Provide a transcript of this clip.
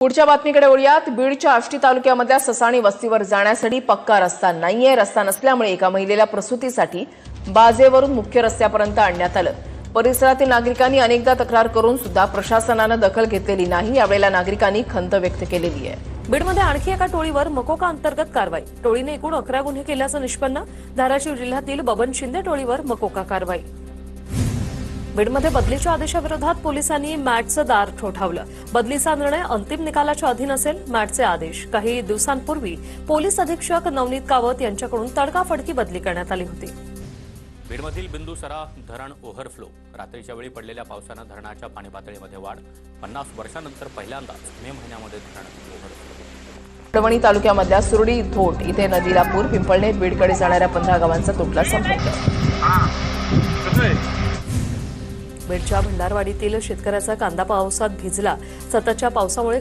पुढच्या बातमीकडे वळूयात. बीडच्या आष्टी तालुक्यामधल्या ससाणी वस्तीवर जाण्यासाठी पक्का रस्ता नाहीये. रस्ता नसल्यामुळे एका महिलेला प्रसूतीसाठी बाजेवरून मुख्य रस्त्यापर्यंत आणण्यात आलं. परिसरातील नागरिकांनी अनेकदा तक्रार करून सुद्धा प्रशासनानं दखल घेतलेली नाही. यावेळेला नागरिकांनी खंत व्यक्त केलेली आहे. बीडमध्ये आणखी एका टोळीवर मकोका अंतर्गत कारवाई. टोळीने एकूण अकरा गुन्हे केल्याचं निष्पन्न. धाराशिव जिल्ह्यातील बबन शिंदे टोळीवर मकोका कारवाई. बीडमध्ये बदलीच्या आदेशाविरोधात पोलिसांनी मॅटचं दार ठोठावलं. बदलीचा निर्णय अंतिम निकालाच्या अधीन असेल मॅटचे आदेश. काही दिवसांपूर्वी पोलीस अधीक्षक नवनीत कावत यांच्याकडून तडकाफडकी बदली करण्यात आली होती. बीडमधील बिंदुसरा धरण ओव्हरफ्लो. रात्रीच्या वेळी पडलेल्या पावसानं धरणाच्या पाणी पातळीमध्ये वाढ. पन्नास वर्षानंतर पहिल्यांदाच मे महिन्यामध्ये धरण ओव्हरफ्लो. परभणी तालुक्यामधल्या सुरडी धोट इथे नदीला पूर पिंपळणे बीडकडे जाणाऱ्या पंधरा गावांचा तुटला संपर्क. बीडच्या भंडारवाडीतील शेतकऱ्याचा कांदा पावसात भिजला. सततच्या पावसामुळे